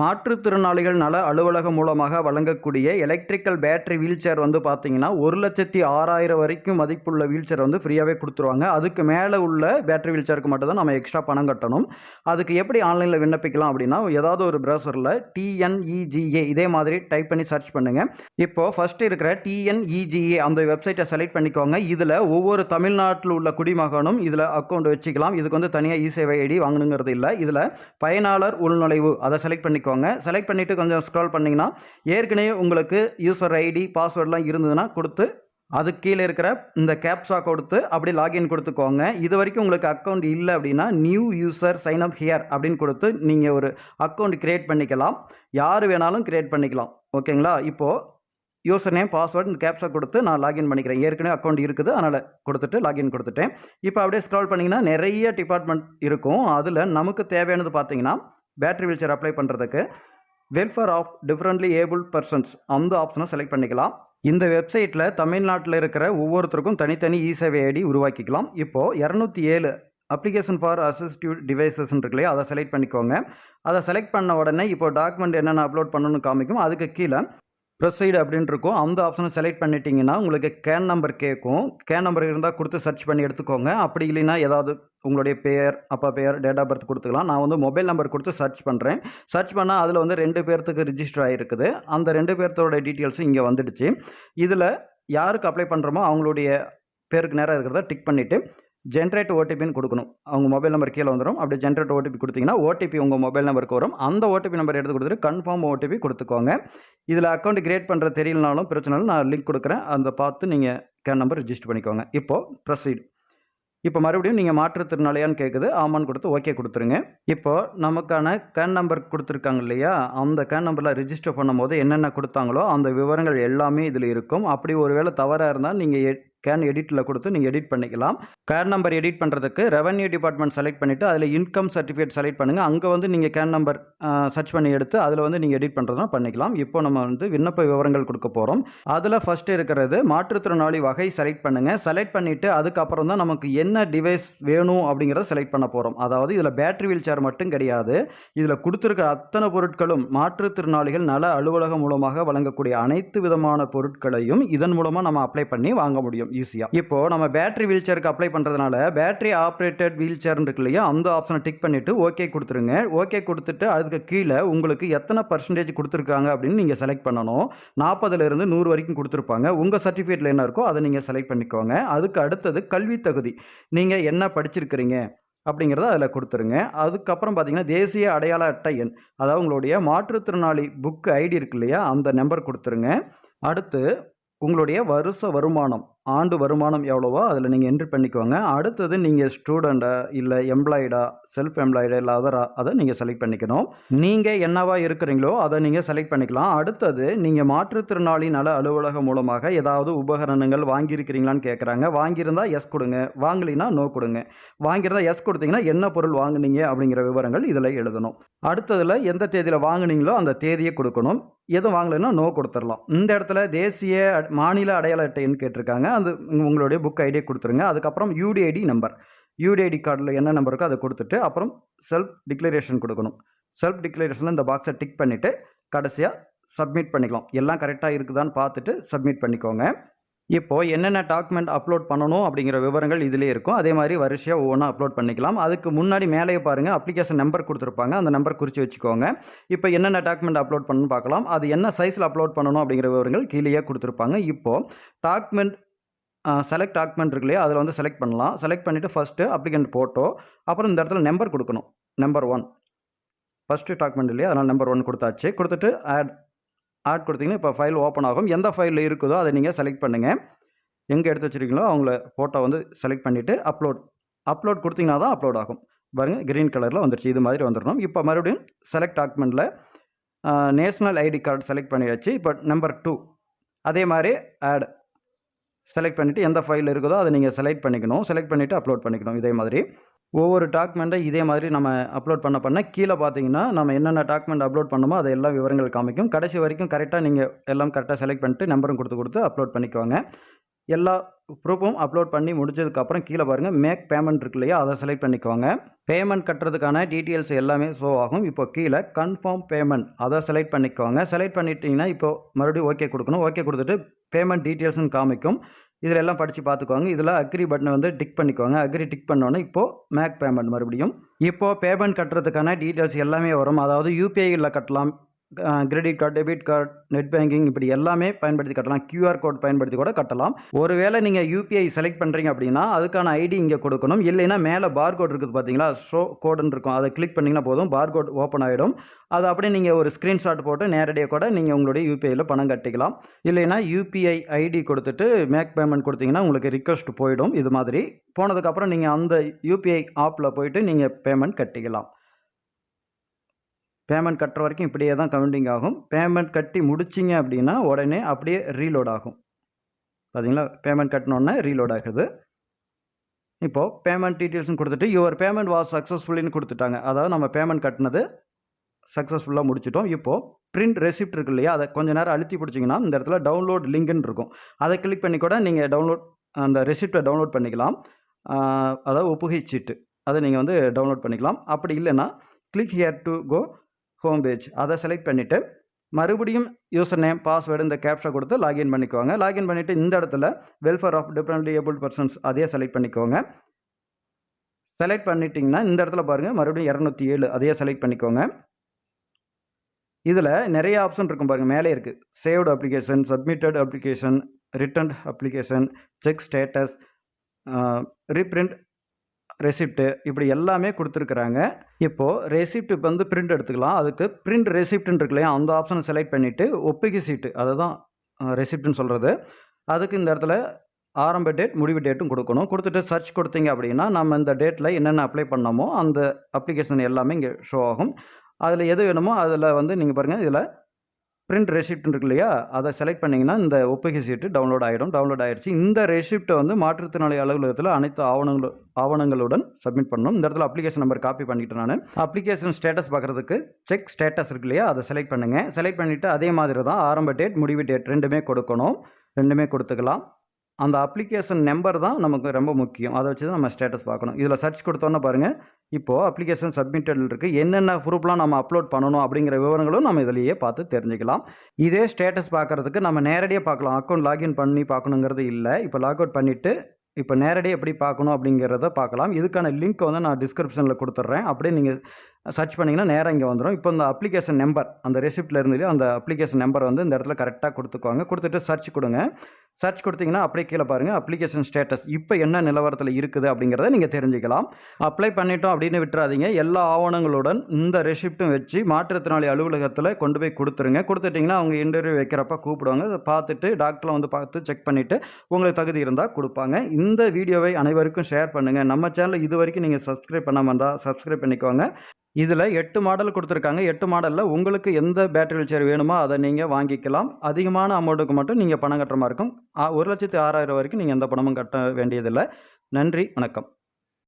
மாற்றுத்திறனாளிகள் நல அலுவலகம் மூலமாக வழங்கக்கூடிய எலக்ட்ரிக்கல் பேட்டரி வீல் சேர் வந்து பார்த்தீங்கன்னா ஒரு லட்சத்தி ஆறாயிரம் வரைக்கும் மதிப்புள்ள வீல் சேர் வந்து ஃப்ரீயாகவே கொடுத்துருவாங்க. அதுக்கு மேலே உள்ள பேட்டரி வீல் சேருக்கு மட்டும் தான் நம்ம எக்ஸ்ட்ரா பணம் கட்டணும். அதுக்கு எப்படி ஆன்லைனில் விண்ணப்பிக்கலாம் அப்படின்னா ஏதாவது ஒரு ப்ரௌசரில் டிஎன்இஜிஏ இதே மாதிரி டைப் பண்ணி சர்ச் பண்ணுங்கள் இப்போது ஃபஸ்ட்டு இருக்கிற டிஎன்இஜிஏ அந்த வெப்சைட்டை செலக்ட் பண்ணிக்கோங்க. இதில் ஒவ்வொரு தமிழ்நாட்டில் உள்ள குடிமகனும் இதில் அக்கௌண்ட் வச்சுக்கலாம். இதுக்கு வந்து தனியாக இ சேவை ஐடி வாங்கணுங்கிறது இல்லை. இதில் பயனாளர் உள்நுழைவு அதை செலக்ட் பண்ணி பண்ணிக்கோங்க. செலக்ட் பண்ணிவிட்டு கொஞ்சம் ஸ்க்ரால் பண்ணிங்கன்னா ஏற்கனவே உங்களுக்கு யூசர் ஐடி பாஸ்வேர்டெலாம் இருந்ததுன்னா கொடுத்து அதுக்கு கீழே இருக்கிற இந்த கேப்ஸா கொடுத்து அப்படி லாகின் கொடுத்துக்கோங்க. இது வரைக்கும் உங்களுக்கு அக்கௌண்ட் இல்லை அப்படின்னா new user sign up here அப்படின்னு கொடுத்து நீங்கள் ஒரு அக்கௌண்ட் க்ரியேட் பண்ணிக்கலாம். யார் வேணாலும் க்ரியேட் பண்ணிக்கலாம். ஓகேங்களா இப்போது யூசர் நேம் பாஸ்வேர்டு இந்த கேப்ஸா கொடுத்து நான் லாகின் பண்ணிக்கிறேன். ஏற்கனவே அக்கௌண்ட் இருக்குது அதனால் கொடுத்துட்டு லாகின் கொடுத்துட்டேன். இப்போ அப்படியே ஸ்க்ரால் பண்ணிங்கன்னா நிறைய டிபார்ட்மெண்ட் இருக்கும். அதில் நமக்கு தேவையானது பார்த்தீங்கன்னா பேட்டரி வீல்சேர் அப்ளை பண்ணுறதுக்கு welfare of differently able persons அந்த ஆப்ஷனை செலக்ட் பண்ணிக்கலாம். இந்த வெப்சைட்டில் தமிழ்நாட்டில் இருக்கிற ஒவ்வொருத்தருக்கும் தனித்தனி இ சேவை ஐடி உருவாக்கிக்கலாம். இப்போது இரநூத்தி ஏழு அப்ளிகேஷன் ஃபார் அசிஸ்டிவ் டிவைசஸ் இருக்கு இல்லையா அதை செலக்ட் பண்ணிக்கோங்க. அதை செலக்ட் பண்ண உடனே இப்போ டாக்குமெண்ட் என்னென்ன அப்லோட் பண்ணணும்னு காமிக்கும் அதுக்கு கீழே ப்ரொசீடு அப்படின்ட்டு இருக்கும் அந்த ஆப்ஷனை செலக்ட் பண்ணிட்டீங்கன்னா உங்களுக்கு கேன் நம்பர் கேட்கும் கேன் நம்பர் இருந்தால் கொடுத்து சர்ச் பண்ணி எடுத்துக்கோங்க. அப்படி இல்லைன்னா ஏதாவது உங்களுடைய பேர் அப்பா பேர் டேட் ஆஃப் பர்த் கொடுத்துக்கலாம். நான் வந்து மொபைல் நம்பர் கொடுத்து சர்ச் பண்ணுறேன் சர்ச் பண்ணால் அதில் வந்து ரெண்டு பேர்த்துக்கு ரிஜிஸ்டர் ஆகிருக்குது அந்த ரெண்டு பேர்த்தோட டீட்டெயில்ஸும் இங்கே வந்துடுச்சு. இதில் யாருக்கு அப்ளை பண்ணுறோமோ அவங்களுடைய பேருக்கு நேராக இருக்கிறத டிக் பண்ணிவிட்டு ஜென்ரேட் ஓடிபின்னு கொடுக்கணும். அவங்க மொபைல் நம்பர் கீழே வந்துடும் அப்படி ஜென்ரேட் ஓடிபி கொடுத்தீங்கன்னா ஓடிபி உங்கள் மொபைல் நம்பருக்கு வரும். அந்த ஓடிபி நம்பர் எடுத்து கொடுத்துட்டு கன்ஃபார்ம் ஓடிபி கொடுத்துக்கோங்க. இதில் அக்கௌண்ட் கிரியேட் பண்ணுற தெரியலனாலும் பிரச்சனை நான் லிங்க் கொடுக்குறேன். அந்த பார்த்து நீங்கள் கேன் நம்பர் ரிஜிஸ்டர் பண்ணிக்கோங்க. இப்போது ப்ரொசீட் இப்போ மறுபடியும் நீங்கள் மாற்றுத்திறனாளியான்னு கேட்குது ஆமான்னு கொடுத்து ஓகே கொடுத்துருங்க. இப்போது நமக்கான கேன் நம்பர் கொடுத்துருக்காங்க இல்லையா? அந்த கேன் நம்பரில் ரிஜிஸ்டர் பண்ணும்போது என்னென்ன கொடுத்தாங்களோ அந்த விவரங்கள் எல்லாமே இதில் இருக்கும். அப்படி ஒருவேளை தவறாக இருந்தால் நீங்கள் கேன் எடிட்டில் கொடுத்து நீங்கள் எடிட் பண்ணிக்கலாம். கேன் நம்பர் எடிட் பண்ணுறதுக்கு ரெவன்யூ டிபார்ட்மெண்ட் செலக்ட் பண்ணிவிட்டு அதில் இன்கம் சர்டிஃபிகேட் செலக்ட் பண்ணுங்கள் அங்கே வந்து நீங்கள் கேன் நம்பர் சர்ச் பண்ணி எடுத்து அதில் வந்து நீங்கள் எடிட் பண்ணுறதுனா பண்ணிக்கலாம். இப்போ நம்ம வந்து விண்ணப்ப விவரங்கள் கொடுக்க போகிறோம் அதில் ஃபஸ்ட்டு இருக்கிறது மாற்றுத்திறனாளி வகை செலக்ட் பண்ணுங்கள் செலக்ட் பண்ணிவிட்டு அதுக்கப்புறம் தான் நமக்கு என்ன டிவைஸ் வேணும் அப்படிங்கிறத செலக்ட் பண்ண போகிறோம் அதாவது இதில் பேட்டரி வீல் சேர் மட்டும் கிடையாது. இதில் கொடுத்துருக்க அத்தனை பொருட்களும் மாற்றுத்திறனாளிகள் நல அலுவலகம் மூலமாக வழங்கக்கூடிய அனைத்து விதமான பொருட்களையும் இதன் மூலமாக நம்ம அப்ளை பண்ணி வாங்க முடியும். ஈஸியாக இப்போ நம்ம பேட்டரி வீல் சேருக்கு அப்ளை பண்ணுறதுனால பேட்டரி ஆப்ரேட்டட் வீல் சேர்னு இருக்கு இல்லையா அந்த ஆப்ஷனை டிக் பண்ணிவிட்டு ஓகே கொடுத்துருங்க. ஓகே கொடுத்துட்டு அதுக்கு கீழே உங்களுக்கு எத்தனை பர்சன்டேஜ் கொடுத்துருக்காங்க அப்படின்னு நீங்கள் செலக்ட் பண்ணணும். நாற்பதுலேருந்து நூறு வரைக்கும் கொடுத்துருப்பாங்க. உங்கள் சர்டிஃபிகேட்டில் என்ன இருக்கோ அதை நீங்கள் செலக்ட் பண்ணிக்கோங்க. அதுக்கு அடுத்தது கல்வி தகுதி. நீங்கள் என்ன படிச்சிருக்கிறீங்க அப்படிங்கிறத அதில் கொடுத்துருங்க. அதுக்கப்புறம் பார்த்தீங்கன்னா தேசிய அடையாள அட்டை எண் அதாவது உங்களுடைய மாற்றுத்திறனாளி புக் ஐடி இருக்கு இல்லையா அந்த நம்பர் கொடுத்துருங்க. அடுத்து உங்களுடைய வருஷ வருமானம். ஆண்டு வருமானம் எவ்வளவோ அதில் நீங்கள் என்ட்ரி பண்ணிக்கோங்க. அடுத்தது நீங்கள் ஸ்டூடெண்ட்டா இல்லை எம்ப்ளாய்டா செல்ஃப் எம்ப்ளாய்டா இல்லை அதரா அதை நீங்கள் செலக்ட் பண்ணிக்கணும். நீங்கள் என்னவா இருக்கிறீங்களோ அதை நீங்கள் செலக்ட் பண்ணிக்கலாம். அடுத்தது நீங்கள் மாற்றுத்திறனாளி நல அலுவலகம் மூலமாக ஏதாவது உபகரணங்கள் வாங்கியிருக்கிறீங்களான்னு கேட்குறாங்க. வாங்கியிருந்தால் எஸ் கொடுங்க. வாங்கலினா நோ கொடுங்க. வாங்கியிருந்தால் எஸ் கொடுத்தீங்கன்னா என்ன பொருள் வாங்குனீங்க அப்படிங்கிற விவரங்கள் இதில் எழுதணும். அடுத்ததில் எந்த தேதியில் வாங்கினீங்களோ அந்த தேதியை கொடுக்கணும். எதுவும் வாங்கலைன்னா நோ கொடுத்துடலாம். இந்த இடத்துல தேசிய மாநில அடையாள அட்டைன்னு கேட்டிருக்காங்க. அந்த உங்களுடைய புக் ஐடியை கொடுத்துருங்க. அதுக்கப்புறம் யூடிஐடி நம்பர் யூடிஐடி கார்டில் என்ன நம்பர் இருக்கோ அதை கொடுத்துட்டு அப்புறம் செல்ஃப் டிக்ளரேஷன் கொடுக்கணும். செல்ஃப் டிக்ளரேஷனில் இந்த பாக்ஸை டிக் பண்ணிவிட்டு கடைசியாக சப்மிட் பண்ணிக்கலாம். எல்லாம் கரெக்டாக இருக்குதான்னு பார்த்துட்டு சப்மிட் பண்ணிக்கோங்க. இப்போது என்னென்ன டாக்குமெண்ட் அப்லோட் பண்ணணும் அப்படிங்கிற விவரங்கள் இதிலே இருக்கும். அதே மாதிரி வரிசையாக ஒவ்வொன்றா அப்லோட் பண்ணிக்கலாம். அதுக்கு முன்னாடி மேலேயே பாருங்கள் அப்ளிகேஷன் நம்பர் கொடுத்துருப்பாங்க. அந்த நம்பர் குறித்து வச்சுக்கோங்க. இப்போ என்னென்ன டாக்குமெண்ட் அப்லோட் பண்ணணும்னு பார்க்கலாம். அது என்ன சைஸில் அப்லோட் பண்ணணும் அப்படிங்கிற விவரங்கள் கீழேயே கொடுத்துருப்பாங்க. இப்போது டாக்குமெண்ட் செலக்ட் டாக்குமெண்ட் இருக்கு இல்லையா? அதில் வந்து செலக்ட் பண்ணலாம். செலக்ட் பண்ணிவிட்டு ஃபஸ்ட்டு அப்ளிகண்ட் ஃபோட்டோ அப்புறம் இந்த இடத்துல நம்பர் கொடுக்கணும். நம்பர் ஒன் ஃபஸ்ட்டு டாக்குமெண்ட் இல்லையா? அதனால் நம்பர் ஒன் கொடுத்தாச்சு. கொடுத்துட்டு ஆட் ஆட் கொடுத்தீங்கன்னா இப்போ ஃபைல் ஓப்பன் ஆகும். எந்த ஃபைலில் இருக்குதோ அதை நீங்கள் செலக்ட் பண்ணுங்கள் எங்கே எடுத்து வச்சிருக்கீங்களோ அவங்கள ஃபோட்டோ வந்து செலக்ட் பண்ணிவிட்டு அப்லோட் அப்லோட் கொடுத்தீங்கன்னா தான் அப்லோட் ஆகும். பாருங்கள் க்ரீன் கலரில் வந்துருச்சு. இது மாதிரி வந்துடணும் இப்போ மறுபடியும் செலக்ட் டாக்குமெண்ட்டில் நேஷ்னல் ஐடி கார்டு செலக்ட் பண்ணியாச்சு. இப்போ நம்பர் டூ அதே மாதிரி ஆட் செலக்ட் பண்ணிவிட்டு எந்த ஃபைல் இருக்குதோ அதை நீங்கள் செலக்ட் பண்ணிக்கணும். செலக்ட் பண்ணிவிட்டு அப்லோட் பண்ணிக்கணும். இதே மாதிரி. ஒவ்வொரு டாக்குமெண்ட்டை இதே மாதிரி நம்ம அப்லோட் பண்ண பண்ண கீழே பார்த்தீங்கன்னா நம்ம என்னென்ன டாக்குமெண்ட் அப்லோட் பண்ணமோ அதை எல்லா விவரங்கள் காமிக்கும். கடைசி வரைக்கும் கரெக்டாக நீங்கள் எல்லாம் கரெக்டாக செலக்ட் பண்ணிட்டு நம்பரும் கொடுத்து கொடுத்து அப்லோட் பண்ணிக்கோங்க. எல்லா ப்ரூஃபும் அப்லோட் பண்ணி முடிச்சதுக்கப்புறம் கீழே பாருங்கள் மேக் பேமெண்ட் இருக்கு இல்லையா? அதை செலக்ட் பண்ணிக்கோங்க. பேமெண்ட் கட்டுறதுக்கான டீட்டெயில்ஸ் எல்லாமே ஷோ ஆகும். இப்போ கீழே கன்ஃபார்ம் பேமெண்ட் அதை செலக்ட் பண்ணிக்கோங்க. செலக்ட் பண்ணிட்டீங்கன்னா இப்போ மறுபடியும் ஓகே கொடுக்கணும். ஓகே கொடுத்துட்டு பேமெண்ட் டீட்டெயில்ஸ்னு காமிக்கும். இதில் எல்லாம் படித்து பார்த்துக்கோங்க. இதில் அக்ரி பட்டனை வந்து டிக் பண்ணிக்கோங்க. அக்ரி டிக் பண்ணோன்னே இப்போது மேக் பேமெண்ட் மறுபடியும். இப்போது பேமெண்ட் கட்டுறதுக்கான டீட்டெயில்ஸ் எல்லாமே வரும். அதாவது யூபிஐயில் கட்டலாம். Credit card debit card net banking இப்படி எல்லாமே பயன்படுத்தி கட்டலாம். கியூஆர் கோட் பயன்படுத்தி கூட கட்டலாம். ஒருவேளை நீங்கள் யூபிஐ செலக்ட் பண்ணுறீங்க அப்படின்னா அதுக்கான ஐடி இங்கே கொடுக்கணும். இல்லைன்னா மேலே பார் கோட் இருக்குது பார்த்தீங்களா ஷோ கோடுன்னு இருக்கும். அதை கிளிக் பண்ணிங்கன்னா போதும். பார் கோட் ஓப்பன் ஆகிடும் அது அப்படியே நீங்கள் ஒரு ஸ்க்ரீன்ஷாட் போட்டு நேரடியாக கூட நீங்கள் உங்களுடைய யூபிஐயில் பணம் கட்டிக்கலாம். இல்லைன்னா யூபிஐ ஐடி கொடுத்துட்டு மேக் பேமெண்ட் கொடுத்தீங்கன்னா உங்களுக்கு ரிக்வஸ்ட் போயிடும். இது மாதிரி. போனதுக்கப்புறம் நீங்கள் அந்த யூபிஐ ஆப்பில் போயிட்டு நீங்கள் பேமெண்ட் கட்டிக்கலாம். பேமெண்ட் கட்டுற வரைக்கும் இப்படியே தான் கவுண்டிங் ஆகும். பேமெண்ட் கட்டி முடிச்சிங்க அப்படின்னா உடனே அப்படியே ரீலோட் ஆகும். பார்த்தீங்களா பேமெண்ட் கட்டினோடனே ரீலோட் ஆகுது. இப்போது பேமெண்ட் டீட்டெயில்ஸ்னு கொடுத்துட்டு யுவர் பேமெண்ட் வாஸ் சக்ஸஸ்ஃபுல்லின்னு கொடுத்துட்டாங்க. அதாவது நம்ம பேமெண்ட் கட்டினது சக்ஸஸ்ஃபுல்லாக முடிச்சிட்டோம். இப்போது பிரிண்ட் ரெசிப்ட் இருக்கு இல்லையா? அதை கொஞ்ச நேரம் அழுத்தி பிடிச்சிங்கன்னா இந்த இடத்துல டவுன்லோட் லிங்க்னு இருக்கும். அதை கிளிக் பண்ணி கூட நீங்கள் டவுன்லோட் அந்த ரெசிப்டை டவுன்லோட் பண்ணிக்கலாம். அதாவது ஒப்புகை சீட்டு அதை நீங்கள் வந்து டவுன்லோட் பண்ணிக்கலாம். அப்படி இல்லைன்னா click here to go home page அதை செலக்ட் பண்ணிவிட்டு மறுபடியும் யூசர் நேம் பாஸ்வேர்டு இந்த கேப்ஷா கொடுத்து லாகின் பண்ணிக்கோங்க. லாகின் பண்ணிவிட்டு இந்த இடத்துல welfare of differently able persons அதையே செலக்ட் பண்ணிக்கோங்க. செலக்ட் பண்ணிட்டீங்கன்னா இந்த இடத்துல பாருங்கள் மறுபடியும் இரநூத்தி ஏழு அதையே செலக்ட் பண்ணிக்கோங்க. இதில் நிறைய ஆப்ஷன் இருக்கும் பாருங்கள் மேலே இருக்குது saved application submitted application return application check status reprint receipt இப்படி எல்லாமே கொடுத்துருக்குறாங்க. இப்போது ரெசிப்ட் இப்போ வந்து பிரிண்ட் எடுத்துக்கலாம். அதுக்கு பிரிண்ட் ரெசிப்ட்னு இருக்கு இல்லையா? அந்த ஆப்ஷனை செலக்ட் பண்ணிவிட்டு ஒப்புகை சீட்டு அதை தான் ரெசிப்ட்னு சொல்கிறது அதுக்கு இந்த இடத்துல ஆரம்ப டேட் முடிவு டேட்டும் கொடுக்கணும். கொடுத்துட்டு சர்ச் கொடுத்தீங்க அப்படின்னா நம்ம இந்த டேட்டில் என்னென்ன அப்ளை பண்ணோமோ அந்த அப்ளிகேஷன் எல்லாமே இங்கே ஷோ ஆகும். அதில் எது வேணுமோ அதில் வந்து நீங்கள் பாருங்கள் இதில் பிரிண்ட் ரெசிப்ட் இருக்கு இல்லையா அதை செலக்ட் பண்ணிங்கன்னா இந்த ஒப்புகை சீட்டு டவுன்லோட் ஆகிடும் டவுன்லோட் ஆகிடுச்சு இந்த ரெசிப்ட்டை வந்து மாற்றுத்திறனாளி அலுவலகத்தில் அனைத்து ஆவணங்கள் ஆவணங்களுடன் சப்மிட் பண்ணணும். இந்த இடத்துல அப்ளிகேஷன் நம்பர் காப்பி பண்ணிட்டு நான். அப்ளிகேஷன் ஸ்டேட்டஸ் பார்க்குறதுக்கு செக் ஸ்டேட்டஸ் இருக்கு இல்லையா அதை செலக்ட் பண்ணுங்கள் செலக்ட் பண்ணிவிட்டு அதே மாதிரி தான் ஆரம்ப டேட் முடிவு டேட் ரெண்டுமே கொடுக்கணும். ரெண்டுமே கொடுத்துக்கலாம். அந்த அப்ளிகேஷன் நம்பர் தான் நமக்கு ரொம்ப முக்கியம். அதை வச்சு தான் நம்ம ஸ்டேட்டஸ் பார்க்கணும். இதில் சர்ச் கொடுத்தோன்னே பாருங்கள் இப்போது அப்ளிகேஷன் சப்மிட்டட் இருக்குது என்னென்ன ப்ரூஃப்லாம் நம்ம அப்லோட் பண்ணணும் அப்படிங்கிற விவரங்களும் நம்ம இதிலேயே பார்த்து தெரிஞ்சுக்கலாம். இதே ஸ்டேட்டஸ் பார்க்குறதுக்கு நம்ம நேரடியாக பார்க்கலாம். அக்கௌண்ட் லாகின் பண்ணி பார்க்கணுங்கிறது இல்லை. இப்போ லாக் அவுட் பண்ணிவிட்டு இப்போ நேரடியாக எப்படி பார்க்கணும் அப்படிங்கிறத பார்க்கலாம். இதுக்கான லிங்க் வந்து நான் டிஸ்கிரிப்ஷனில் கொடுத்துட்றேன். அப்படியே நீங்கள் சர்ச் பண்ணிங்கன்னா நேராக இங்கே வந்துடும் இப்போ இந்த அப்ளிகேஷன் நம்பர் அந்த ரெசிப்ட்டில் இருந்து அந்த அப்ளிகேஷன் நம்பர் வந்து இந்த இடத்துல கரெக்டாக கொடுத்துக்குவாங்க கொடுத்துட்டு சர்ச் கொடுங்க. சர்ச் கொடுத்தீங்கன்னா அப்படியே கீழே பாருங்கள் அப்ளிகேஷன் ஸ்டேட்டஸ் இப்போ என்ன நிலவரத்தில் இருக்குது அப்படிங்கிறத நீங்கள் தெரிஞ்சுக்கலாம். அப்ளை பண்ணிட்டோம் அப்படின்னு விட்டுறாதீங்க. எல்லா ஆவணங்களுடன் இந்த ரெசிப்ட்டும் வச்சு மாற்றுத்திறனாளி அலுவலகத்தில் கொண்டு போய் கொடுத்துருங்க. கொடுத்துட்டிங்கன்னா அவங்க இன்டர்வியூ வைக்கிறப்ப கூப்பிடுவாங்க. அதை பார்த்துட்டு டாக்டரை வந்து பார்த்து செக் பண்ணிவிட்டு உங்களுக்கு தகுதி இருந்தால் கொடுப்பாங்க. இந்த வீடியோவை அனைவருக்கும் ஷேர் பண்ணுங்கள் நம்ம சேனல் இது வரைக்கும் நீங்கள் சப்ஸ்கிரைப் பண்ணாமல் இருந்தால் சப்ஸ்கிரைப் பண்ணிக்கோங்க. இதில் எட்டு மாடல் கொடுத்துருக்காங்க. எட்டு மாடலில் உங்களுக்கு எந்த பேட்டரி வீல்சேர் வேணுமோ அதை நீங்கள் வாங்கிக்கலாம். அதிகமான அமௌண்ட்டுக்கு மட்டும் நீங்கள் பணம் கட்டுற மாதிரி இருக்கும். ஒரு லட்சத்து ஆறாயிரம் வரைக்கும் நீங்கள் எந்த பணமும் கட்ட வேண்டியதில்லை. நன்றி வணக்கம்.